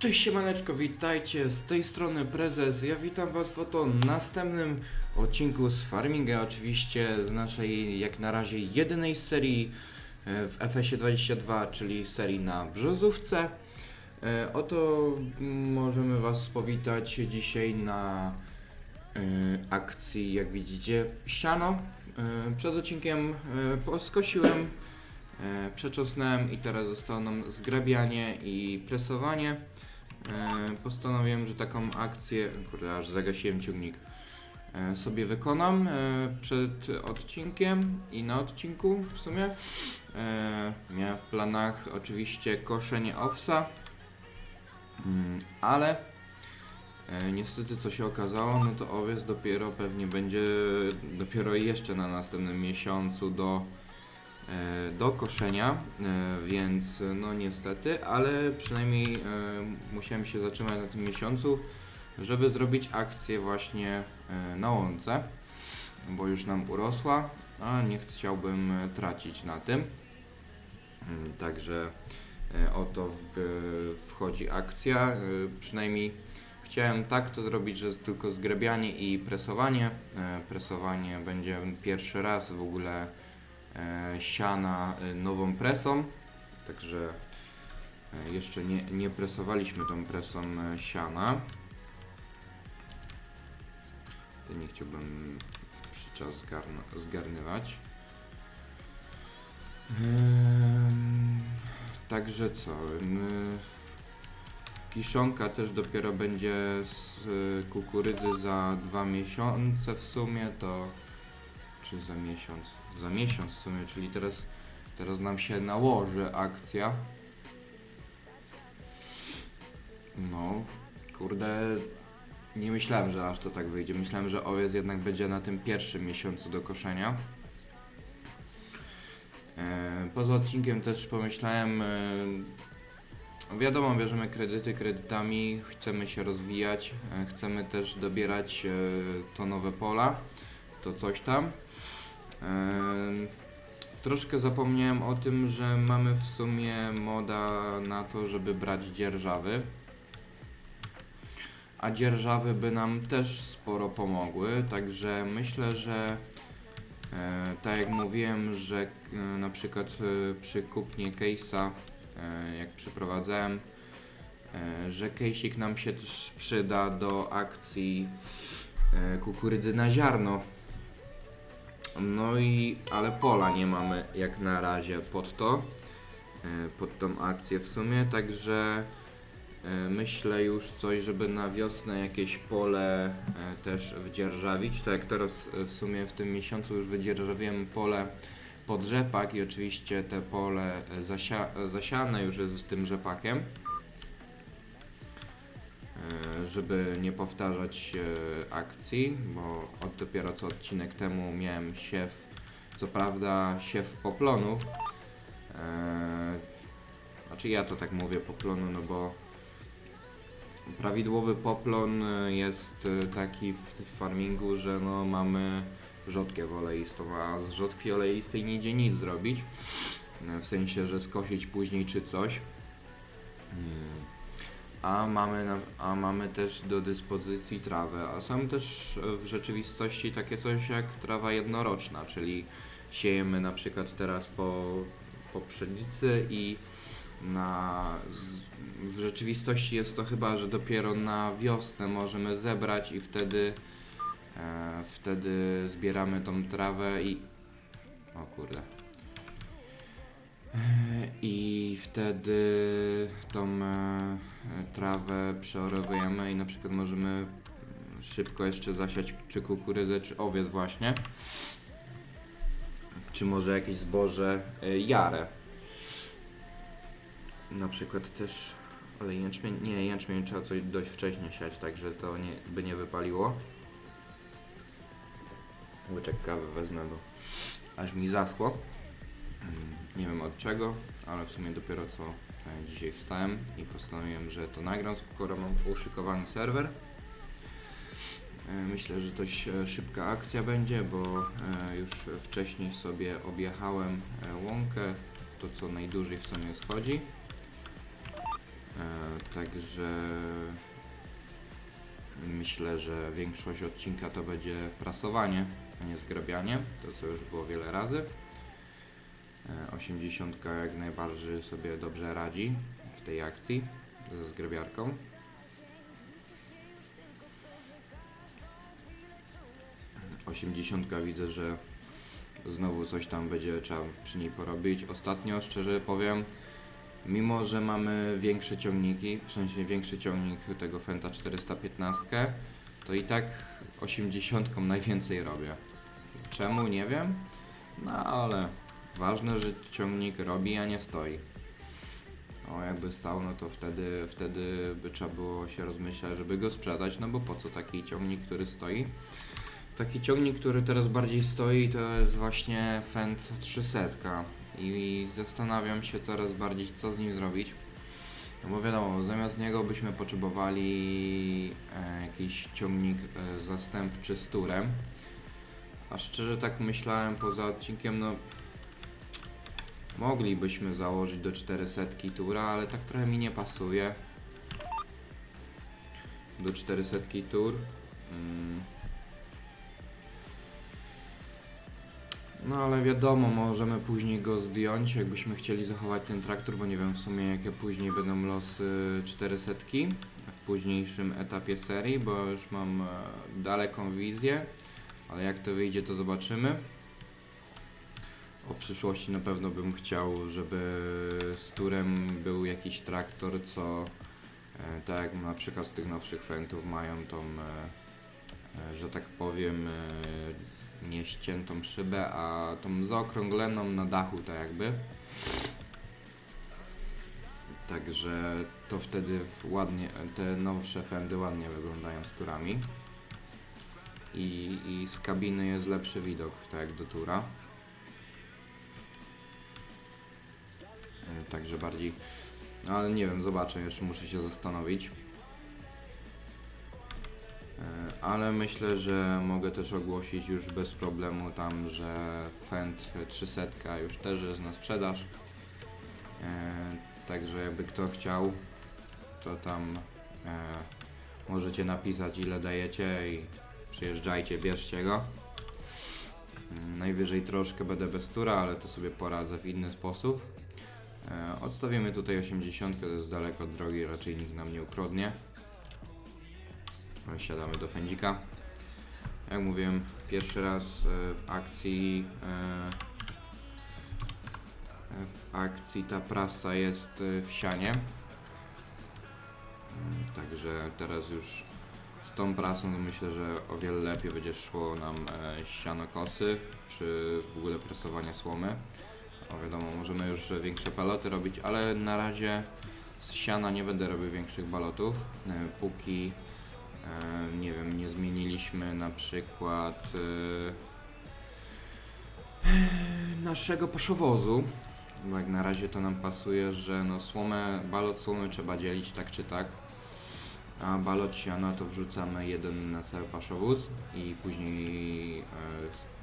Cześć siemaneczko, witajcie, z tej strony Prezes. Ja witam was w oto następnym odcinku z Farminga, oczywiście z naszej jak na razie jedynej serii e, w FS-ie 22, czyli serii na brzozówce. E, Oto możemy was powitać dzisiaj na e, akcji, jak widzicie, siano. E, Przed odcinkiem e, poskosiłem, e, przeczosnąłem i teraz zostało nam zgrabianie i presowanie. E, postanowiłem, że taką akcję, kurde, aż zagasiłem ciągnik, e, sobie wykonam e, przed odcinkiem i na odcinku w sumie. Miałem w planach oczywiście koszenie owsa, mm, ale niestety co się okazało, no to owiec dopiero pewnie będzie, dopiero jeszcze na następnym miesiącu do do koszenia, e, więc e, no niestety, ale przynajmniej e, musiałem się zatrzymać na tym miesiącu, żeby zrobić akcję właśnie e, na łące, bo już nam urosła, a nie chciałbym e, tracić na tym. Mm, Także e, oto e, wchodzi akcja, e, przynajmniej chciałem tak to zrobić, że tylko zgrabianie i presowanie. E, Presowanie będzie pierwszy raz w ogóle e, siana e, nową presą, także e, jeszcze nie, nie presowaliśmy tą presą e, siana. To nie chciałbym przy czas zgarn- zgarnywać. Także co? Kiszonka też dopiero będzie z e, kukurydzy za dwa miesiące w sumie, to czy za miesiąc? Za miesiąc w sumie, czyli teraz, teraz nam się nałoży akcja. No, kurde, nie myślałem, że aż to tak wyjdzie. Myślałem, że owiec jednak będzie na tym pierwszym miesiącu do koszenia. E, Poza odcinkiem też pomyślałem, e, wiadomo, bierzemy kredyty kredytami, chcemy się rozwijać, e, chcemy też dobierać to nowe pola, to coś tam. Troszkę zapomniałem o tym, że mamy w sumie moda na to, żeby brać dzierżawy. A dzierżawy by nam też sporo pomogły, także myślę, że e, tak jak mówiłem, że e, na przykład e, przy kupnie case'a, e, jak przyprowadzałem, e, że case'ik nam się też przyda do akcji e, kukurydzy na ziarno. No i, ale pola nie mamy jak na razie pod to, e, pod tą akcję w sumie, także e, myślę już coś, żeby na wiosnę jakieś pole e, też wdzierżawić, tak jak teraz w sumie w tym miesiącu już wydzierżawiłem pole pod rzepak i oczywiście te pole zasia zasiane już jest z tym rzepakiem. E, żeby nie powtarzać e, akcji, bo od dopiero co odcinek temu miałem siew, co prawda siew poplonu. E, znaczy ja to tak mówię poplonu, no bo prawidłowy poplon jest taki w, farmingu, że no mamy rzodkiew oleistą, a z rzodkwi oleistej nie idzie nic zrobić. W sensie, że skosić później czy coś. A mamy, a mamy też do dyspozycji trawę, a są też e, w rzeczywistości takie coś jak trawa jednoroczna, czyli siejemy na przykład teraz po, po pszenicy i na, z, w rzeczywistości jest to chyba, że dopiero na wiosnę możemy zebrać i wtedy e, wtedy zbieramy tą trawę i o kurde i wtedy tą e, trawę przeorowujemy i na przykład możemy szybko jeszcze zasiać czy kukurydzę, czy owiec właśnie. Czy może jakieś zboże e, jarę. Na przykład też, ale jęczmień, nie, jęczmień trzeba coś dość wcześnie siać, także to nie, by nie wypaliło. Łyczek kawy wezmę, bo aż mi zaschło. Mm, Nie wiem od czego, ale w sumie dopiero co e, dzisiaj wstałem i postanowiłem, że to nagram, skoro mam uszykowany serwer. E, Myślę, że to ś- szybka akcja będzie, bo e, już wcześniej sobie objechałem e, łąkę, to co najdłużej w sumie schodzi. E, Także myślę, że większość odcinka to będzie prasowanie, a nie zgrabianie. To co już było wiele razy. E, 80 jak najbardziej sobie dobrze radzi w tej akcji ze zgrabiarką. Osiemdziesiątka widzę, że znowu coś tam będzie trzeba przy niej porobić. Ostatnio, szczerze powiem, mimo że mamy większe ciągniki, w sensie większy ciągnik tego Fenta 415, to i tak 80 najwięcej robię. Czemu? Nie wiem. No ale ważne, że ciągnik robi, a nie stoi. O, jakby stał, no to wtedy, wtedy by trzeba było się rozmyślać, żeby go sprzedać, no bo po co taki ciągnik, który stoi? Taki ciągnik, który teraz bardziej stoi, to jest właśnie Fendt 300 i zastanawiam się coraz bardziej, co z nim zrobić. No bo wiadomo, zamiast niego byśmy potrzebowali e, jakiś ciągnik e, zastępczy z turem. A szczerze tak myślałem poza odcinkiem, no moglibyśmy założyć do 400 tura, ale tak trochę mi nie pasuje. Do 400 tur. Mm. No ale wiadomo, możemy później go zdjąć, jakbyśmy chcieli zachować ten traktor, bo nie wiem w sumie jakie później będą losy 400 w późniejszym etapie serii, bo już mam e, daleką wizję, ale jak to wyjdzie to zobaczymy. O przyszłości na pewno bym chciał, żeby z turem był jakiś traktor, co e, tak jak na przykład z tych nowszych Fentów mają tą, e, e, że tak powiem, nie ściętą szybę, a tą zaokrągloną na dachu, tak jakby. Także to wtedy ładnie, te nowsze fendy ładnie wyglądają z turami. I, I z kabiny jest lepszy widok, tak jak do tura. Także bardziej. Ale nie wiem, zobaczę, jeszcze muszę się zastanowić. E, Ale myślę, że mogę też ogłosić już bez problemu tam, że Fend 300 już też jest na sprzedaż. E, Także jakby kto chciał, to tam możecie napisać ile dajecie i przyjeżdżajcie, bierzcie go. Najwyżej troszkę będę bez tura, ale to sobie poradzę w inny sposób. E, Odstawimy tutaj 80, to jest daleko od drogi, raczej nikt nam nie ukradnie. Siadamy do fędzika. Jak mówiłem, pierwszy raz e, w akcji e, w akcji ta prasa jest w sianie. Także teraz już z tą prasą myślę, że o wiele lepiej będzie szło nam siano kosy, czy w ogóle prasowanie słomy. O wiadomo, możemy już większe baloty robić, ale na razie z siana nie będę robił większych balotów, e, póki e, nie wiem, nie zmieniliśmy na przykład e, naszego paszowozu. Bo jak na razie to nam pasuje, że no słomę, balot słomy trzeba dzielić tak czy tak. A balot siana to wrzucamy jeden na cały paszowóz i później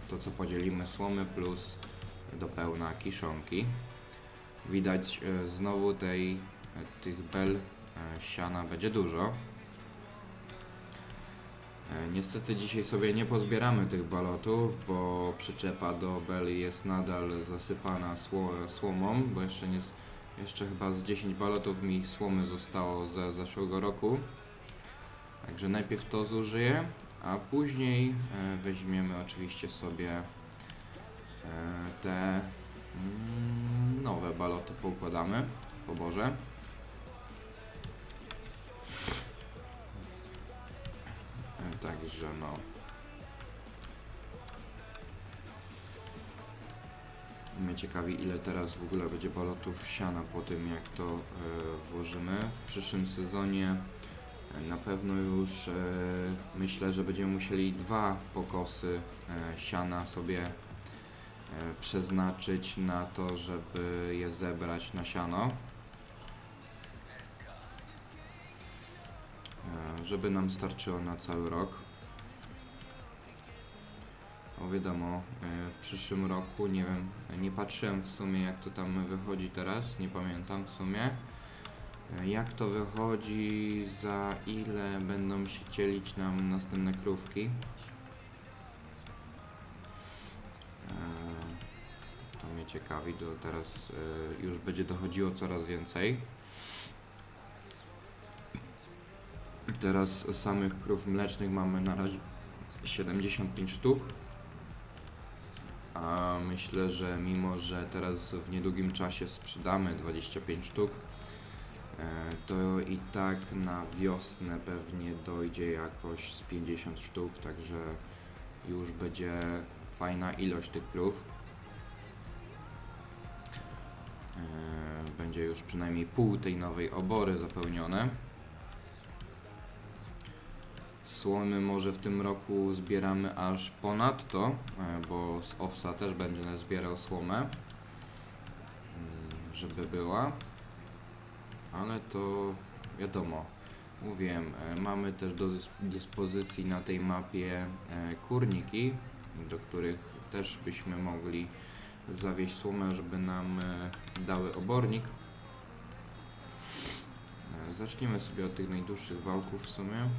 to co podzielimy słomy plus do pełna kiszonki. Widać e, znowu tej, e, tych bel e, siana będzie dużo. Niestety dzisiaj sobie nie pozbieramy tych balotów, bo przyczepa do beli jest nadal zasypana sło, słomą, bo jeszcze, nie, jeszcze chyba z 10 balotów mi słomy zostało ze zeszłego roku. Także najpierw to zużyję, a później weźmiemy oczywiście sobie te mm, nowe baloty poukładamy w oborze. E, Także no. Mnie ciekawi ile teraz w ogóle będzie balotów siana po tym jak to e, włożymy. W przyszłym sezonie e, na pewno już e, myślę, że będziemy musieli dwa pokosy e, siana sobie e, przeznaczyć na to, żeby je zebrać na siano. E, żeby nam starczyło na cały rok. O wiadomo, e, w przyszłym roku, nie wiem, nie patrzyłem w sumie jak to tam wychodzi teraz, nie pamiętam w sumie, E, Jak to wychodzi, za ile będą się cielić nam następne krówki? Ciekawi, to teraz e, już będzie dochodziło coraz więcej. Teraz samych krów mlecznych mamy na razie 75 sztuk. A myślę, że mimo, że teraz w niedługim czasie sprzedamy 25 sztuk, e, to i tak na wiosnę pewnie dojdzie jakoś z 50 sztuk, także już będzie fajna ilość tych krów. Będzie już przynajmniej pół tej nowej obory zapełnione. Słomy może w tym roku zbieramy aż ponadto, e, bo z owsa też będzie zbierał słomę, mm, żeby była. Ale to wiadomo, mówiłem, e, mamy też do dys- dyspozycji na tej mapie e, kurniki, do których też byśmy mogli zawieźć słomę, żeby nam e, dały obornik. E, Zacznijmy sobie od tych najdłuższych wałków w sumie.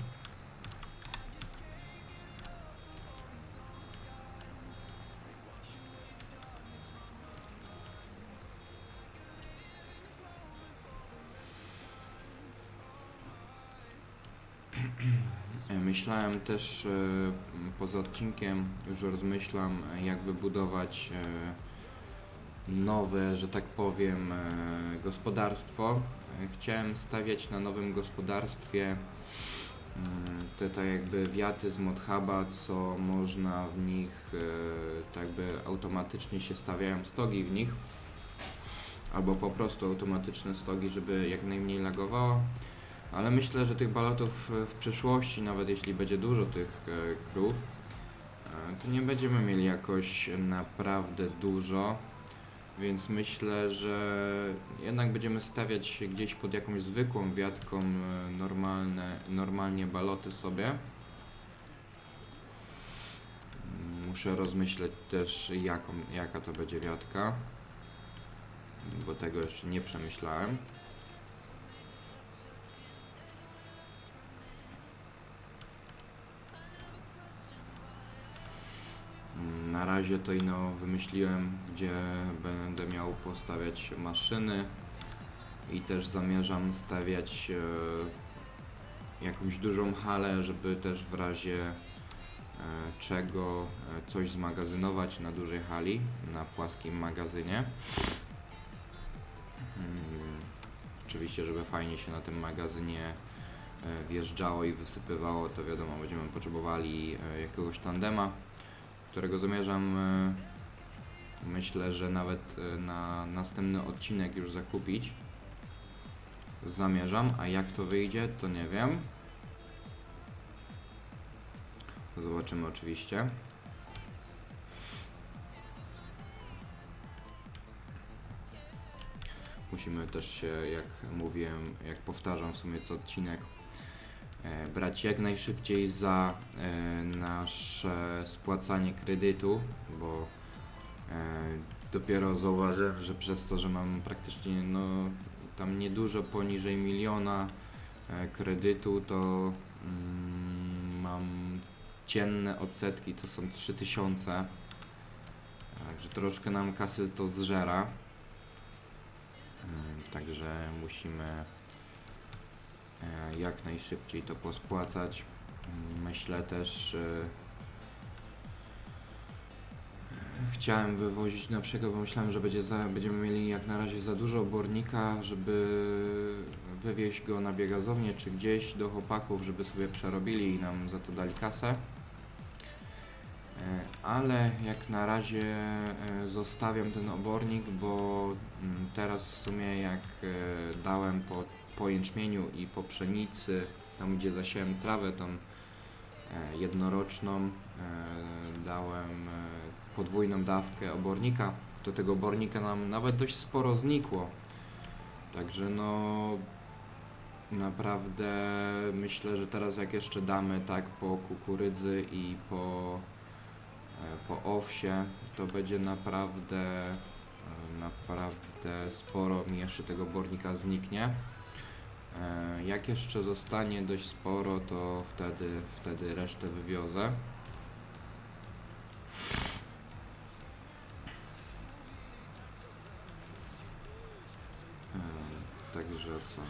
E, Myślałem też poza odcinkiem, już rozmyślam, jak wybudować nowe, że tak powiem, e, gospodarstwo. E, Chciałem stawiać na nowym gospodarstwie mm, te tak jakby wiaty z Modhuba, co można w nich, e, tak jakby automatycznie się stawiają stogi w nich, albo po prostu automatyczne stogi, żeby jak najmniej lagowało. Ale myślę, że tych balotów e, w przyszłości, nawet jeśli będzie dużo tych e, krów, e, to nie będziemy mieli jakoś naprawdę dużo. Więc myślę, że jednak będziemy stawiać się gdzieś pod jakąś zwykłą wiatką, e, normalne, normalnie baloty sobie. Muszę rozmyśleć też jaką, jaka to będzie wiatka, bo tego jeszcze nie przemyślałem. Na razie to ino wymyśliłem, gdzie będę miał postawiać maszyny i też zamierzam stawiać e, jakąś dużą halę, żeby też w razie e, czego e, coś zmagazynować na dużej hali, na płaskim magazynie. Mm, Oczywiście, żeby fajnie się na tym magazynie wjeżdżało i wysypywało, to wiadomo, będziemy potrzebowali jakiegoś tandema którego zamierzam e, myślę, że nawet e, na następny odcinek już zakupić. Zamierzam, a jak to wyjdzie, to nie wiem. Zobaczymy oczywiście. Musimy też się, jak mówiłem, jak powtarzam w sumie co odcinek, brać jak najszybciej za e, nasze spłacanie kredytu, bo e, dopiero zauważyłem, że przez to, że mam praktycznie no, tam niedużo poniżej miliona e, kredytu, to mm, mam dzienne odsetki, to są 3000. Także troszkę nam kasy to zżera. Także musimy e, jak najszybciej to pospłacać. Mm, Myślę też, e, chciałem wywozić na przykład, bo myślałem, że będzie za, będziemy mieli jak na razie za dużo obornika, żeby wywieźć go na biegazownię czy gdzieś do chłopaków, żeby sobie przerobili i nam za to dali kasę. E, Ale jak na razie e, zostawiam ten obornik, bo mm, teraz w sumie jak e, dałem po, po jęczmieniu i po pszenicy, tam gdzie zasiałem trawę, tą e, jednoroczną, e, dałem e, podwójną dawkę obornika. Do tego obornika nam nawet dość sporo znikło. Także no naprawdę myślę, że teraz jak jeszcze damy tak po kukurydzy i po po owsie, to będzie naprawdę, naprawdę sporo mi jeszcze tego bornika zniknie. Jak jeszcze zostanie dość sporo, to wtedy, wtedy resztę wywiozę. Em, Także co?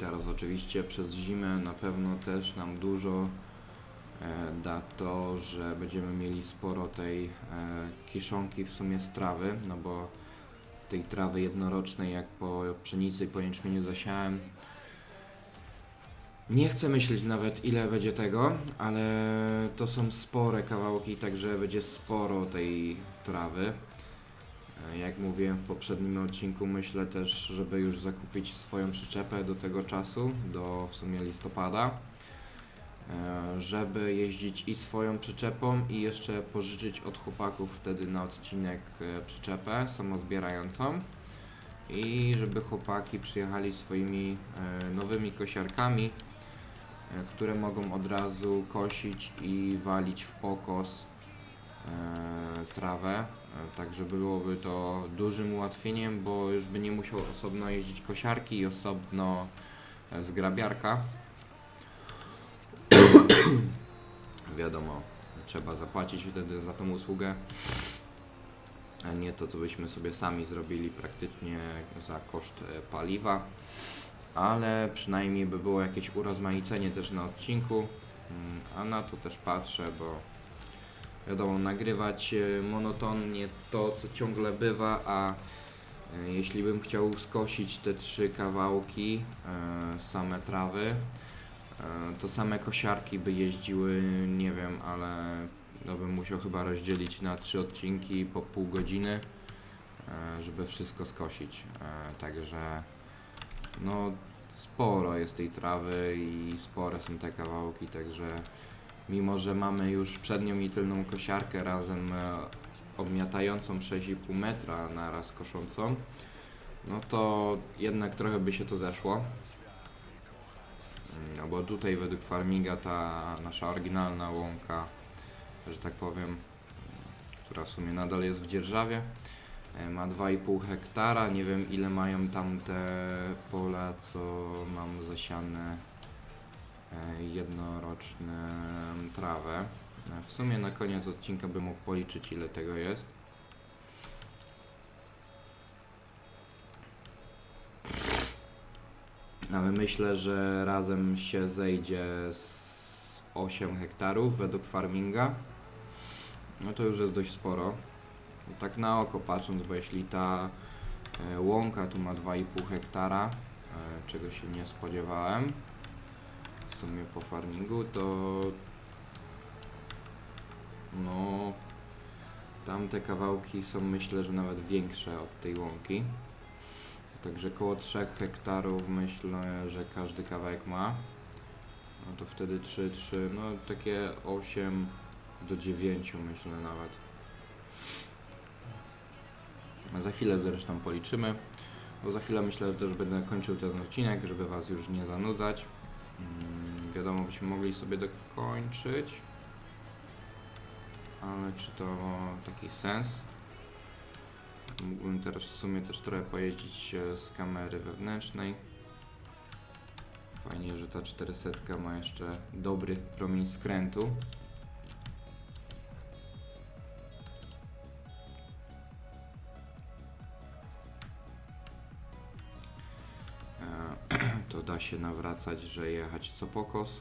Teraz oczywiście przez zimę na pewno też nam dużo e, da to, że będziemy mieli sporo tej e, kiszonki w sumie z trawy, no bo tej trawy jednorocznej jak po pszenicy i po jęczmieniu zasiałem. Nie chcę myśleć nawet ile będzie tego, ale to są spore kawałki, także będzie sporo tej trawy. E, Jak mówiłem w poprzednim odcinku, myślę też, żeby już zakupić swoją przyczepę do tego czasu, do w sumie listopada, e, żeby jeździć i swoją przyczepą i jeszcze pożyczyć od chłopaków wtedy na odcinek e, przyczepę samozbierającą i żeby chłopaki przyjechali swoimi nowymi kosiarkami, które mogą od razu kosić i walić w pokos trawę, e, także byłoby to dużym ułatwieniem, bo już by nie musiał osobno jeździć kosiarki i osobno e, zgrabiarka. Wiadomo, trzeba zapłacić wtedy za tą usługę, a nie to, co byśmy sobie sami zrobili praktycznie za koszt e, paliwa. Ale przynajmniej by było jakieś urozmaicenie też na odcinku, Mm, a na to też patrzę, bo wiadomo, nagrywać e, monotonnie to, co ciągle bywa, a e, jeśli bym chciał skosić te trzy kawałki, e, same trawy, to same kosiarki by jeździły, nie wiem, ale no bym musiał chyba rozdzielić na trzy odcinki po pół godziny, żeby wszystko skosić. Także no sporo jest tej trawy i spore są te kawałki, także mimo, że mamy już przednią i tylną kosiarkę razem e, obmiatającą 6,5 metra na raz koszącą, no to jednak trochę by się to zeszło. Mm, No bo tutaj według farminga ta nasza oryginalna łąka, że tak powiem, która w sumie nadal jest w dzierżawie, e, ma 2,5 hektara. Nie wiem ile mają tam te pola, co mam zasiane jednoroczne trawę. E, W sumie na koniec odcinka bym mógł policzyć ile tego jest. Ale myślę, że razem się zejdzie z 8 hektarów według farminga. No to już jest dość sporo. Tak na oko patrząc, bo jeśli ta e, łąka tu ma 2,5 hektara, e, czego się nie spodziewałem w sumie po farmingu, to no tamte kawałki są myślę, że nawet większe od tej łąki. Także koło 3 hektarów myślę, że każdy kawałek ma. No to wtedy 3, 3, no takie 8 do 9 myślę nawet. Za chwilę zresztą policzymy, bo za chwilę myślę, że też będę kończył ten odcinek, żeby Was już nie zanudzać. Wiadomo, byśmy mogli sobie dokończyć, ale czy to taki sens? Mógłbym teraz w sumie też trochę pojeździć e, z kamery wewnętrznej. Fajnie, że ta 400 ma jeszcze dobry promień skrętu. Się nawracać, że jechać co pokos.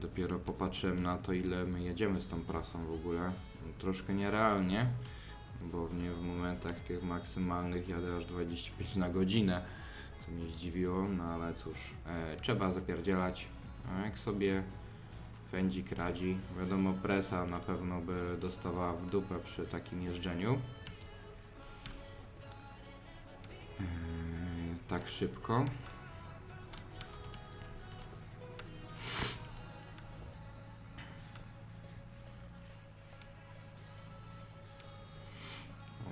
Dopiero popatrzyłem na to, ile my jedziemy z tą prasą w ogóle. Troszkę nierealnie, bo w nie w momentach tych maksymalnych jadę aż 25 na godzinę, co mnie zdziwiło, no ale cóż, e, trzeba zapierdzielać. A jak sobie pędzi kradzi. Wiadomo, presa na pewno by dostawała w dupę przy takim jeżdżeniu. Yy, tak szybko.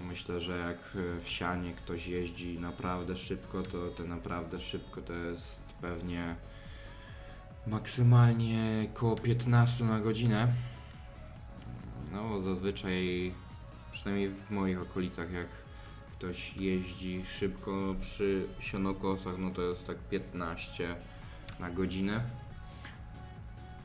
myślę, że jak e, w sianie ktoś jeździ naprawdę szybko, to te naprawdę szybko to jest pewnie maksymalnie około 15 na godzinę. No, zazwyczaj, przynajmniej w moich okolicach, jak ktoś jeździ szybko przy sianokosach, no to jest tak 15 na godzinę.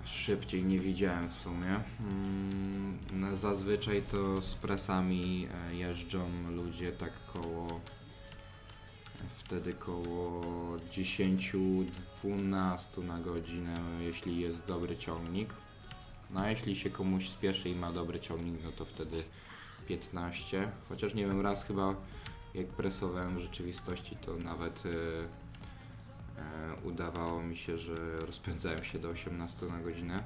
Szybciej nie widziałem w sumie. Mm, no zazwyczaj to z presami e, jeżdżą ludzie tak koło wtedy koło 10-12 na godzinę, jeśli jest dobry ciągnik. No a jeśli się komuś spieszy i ma dobry ciągnik, no to wtedy 15. Chociaż nie wiem, raz chyba jak presowałem w rzeczywistości, to nawet e, e, udawało mi się, że rozpędzałem się do 18 na godzinę.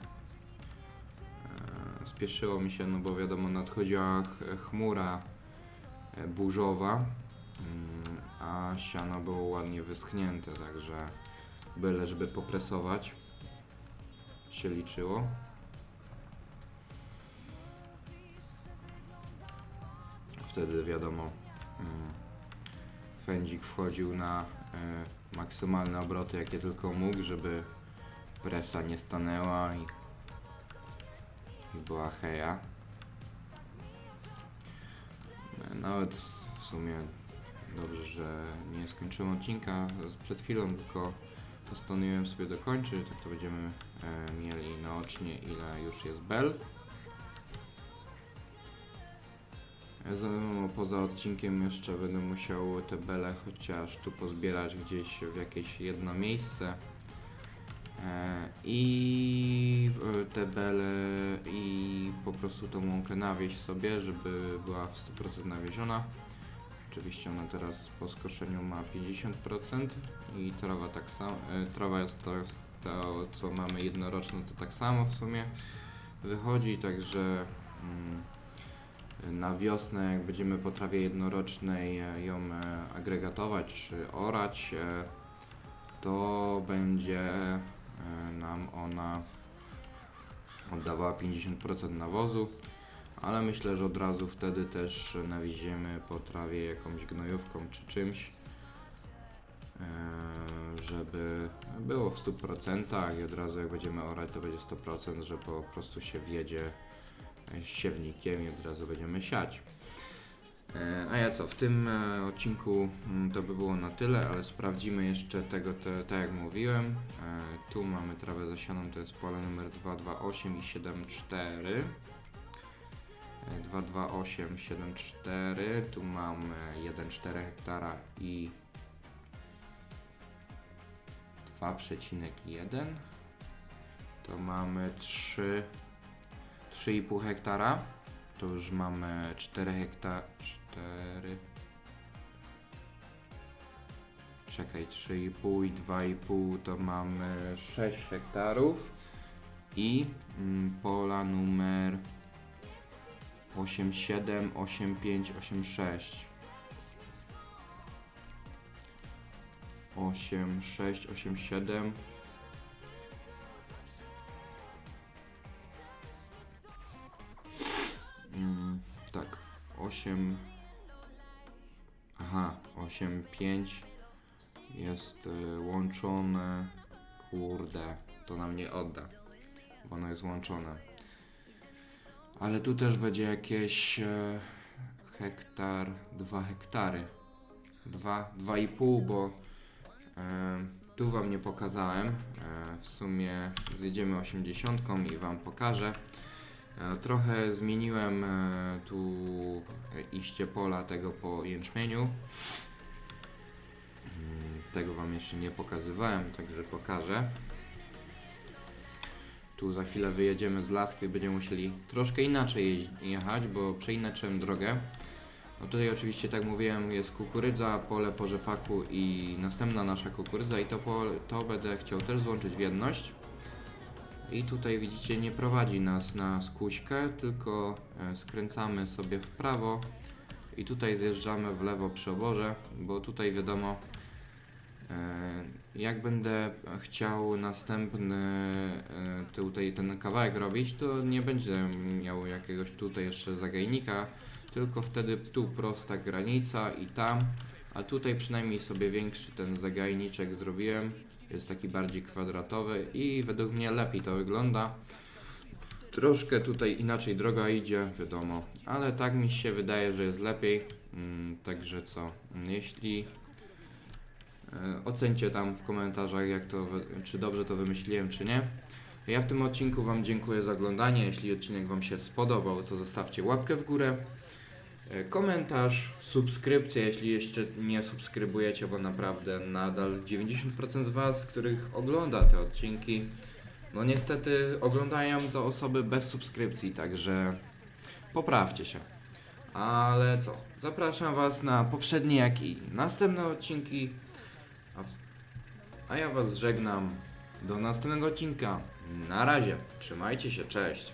E, spieszyło mi się, no bo wiadomo, nadchodziła ch- chmura burzowa, mm, a siano było ładnie wyschnięte, także byle żeby popresować się liczyło. Wtedy wiadomo, mm, fędzik wchodził na e, maksymalne obroty jakie tylko mógł, żeby presa nie stanęła i, i była heja. E, Nawet w sumie dobrze, że nie skończyłem odcinka przed chwilą, tylko postanowiłem sobie dokończyć, tak to będziemy e, mieli naocznie ile już jest bel. Ja za- poza odcinkiem jeszcze będę musiał te bele chociaż tu pozbierać gdzieś w jakieś jedno miejsce. E, I e, te bele i po prostu tą łąkę nawieźć sobie, żeby była w 100% nawieziona. Oczywiście ona teraz po skoszeniu ma 50% i trawa tak samo. E, trawa jest to, to, co mamy jednoroczne, to tak samo w sumie wychodzi, także mm, na wiosnę, jak będziemy po trawie jednorocznej e, ją e, agregatować czy orać, to będzie nam ona oddawała 50% nawozu, ale myślę, że od razu wtedy też nawieziemy po trawie jakąś gnojówką czy czymś, e, żeby było w 100% i od razu jak będziemy orać to będzie 100%, że po prostu się wiedzie siewnikiem i od razu będziemy siać. E, A ja co, w tym e, odcinku mm, to by było na tyle, ale sprawdzimy jeszcze tego, te, tak jak mówiłem. Tu mamy trawę zasianą, to jest pole numer 228 i 74. E, 228, 74, tu mamy 1,4 hektara i 2,1. To mamy 3 3,5 hektara. To już mamy 4 hektar. 4. Czekaj, 3,5 i 2,5 to mamy 6 hektarów. I mm, pola numer 87, 85, 86. 8, 6, 8, 7. Mm, tak, 8. Aha, 8, 5 jest y, łączone. Kurde, to nam nie odda, bo ono jest łączone. Ale tu też będzie jakieś e, hektar, 2 hektary. 2, 2,5, bo e, tu wam nie pokazałem. E, w sumie zjedziemy 80 i wam pokażę. E, Trochę zmieniłem e, tu iście pola tego po jęczmieniu. Mm, Tego Wam jeszcze nie pokazywałem, także pokażę. Tu za chwilę wyjedziemy z laski, będziemy musieli troszkę inaczej jechać, bo przeinaczyłem drogę. No tutaj oczywiście, tak mówiłem, jest kukurydza, pole po rzepaku i następna nasza kukurydza i to, pole, to będę chciał też złączyć w jedność. I tutaj widzicie, nie prowadzi nas na skuśkę, tylko e, skręcamy sobie w prawo i tutaj zjeżdżamy w lewo przy oborze, bo tutaj wiadomo, Jak będę chciał następny e, tutaj ten kawałek robić, to nie będzie miał jakiegoś tutaj jeszcze zagajnika, tylko wtedy tu prosta granica i tam, a tutaj przynajmniej sobie większy ten zagajniczek zrobiłem, jest taki bardziej kwadratowy i według mnie lepiej to wygląda. Troszkę tutaj inaczej droga idzie, wiadomo, ale tak mi się wydaje, że jest lepiej. Mm, Także co, jeśli e, ocencie tam w komentarzach, jak to, czy dobrze to wymyśliłem, czy nie. Ja w tym odcinku Wam dziękuję za oglądanie. Jeśli odcinek Wam się spodobał, to zostawcie łapkę w górę, e, komentarz, subskrypcję, jeśli jeszcze nie subskrybujecie, bo naprawdę nadal 90% z Was, których ogląda te odcinki, no niestety oglądają to osoby bez subskrypcji, także poprawcie się. Ale co? Zapraszam Was na poprzednie, jak i następne odcinki. A, ja Was żegnam. Do następnego odcinka. Na razie. Trzymajcie się. Cześć.